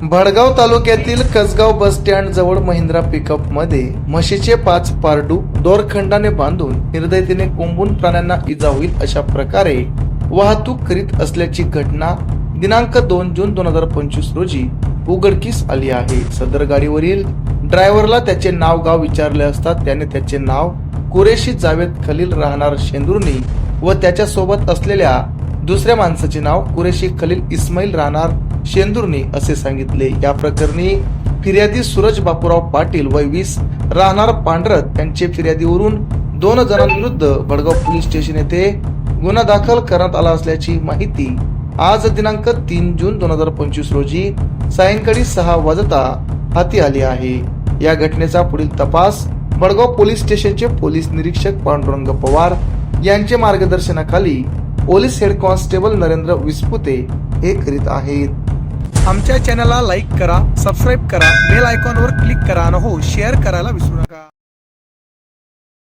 भडगाव तालुक्यातील Kasgaon bus stand जवळ महिंद्रा पिकअपमध्ये म्हशीचे पाच पारडू दोरखंडाने बांधून निर्दयतेने कोंबून प्राण्यांना इजा होईल अशा प्रकारे वाहतूक करीत असल्याची घटना दिनांक दोन जून दोन हजार पंचवीस रोजी उघडकीस आली आहे. सदर गाडीवरील ड्रायव्हरला त्याचे नाव गाव विचारले असता त्याने त्याचे नाव कुरेशी जावेद खलील राहणार शेंदुर्णी व त्याच्या सोबत असलेल्या दुसऱ्या माणसाचे नाव कुरेशी खलील इस्माईल राहणार शेंदुर्णी असे सांगितले. या प्रकरणी फिर्यादी सूरज बापूराव पाटील वय वीस राहणार पांढरत यांचे फिर्यादीवरून दोन जणांविरुद्ध भडगाव पोलीस स्टेशन येथे गुन्हा दाखल करण्यात आला असल्याची माहिती आज दिनांक तीन जून दोन हजार पंचवीस रोजी सायंकाळी सहा वाजता हाती आली आहे. या घटनेचा पुढील तपास बडगाव पोलीस स्टेशनचे पोलीस निरीक्षक पांडुरंग पवार यांचे मार्गदर्शनाखाली police head constable Narendra Vispute हे करीत आहेत. आमच्या चॅनलला लाईक करा सबस्क्राईब करा बेल आयकॉनवर क्लिक करा आणि हो शेअर करायला विसरू नका.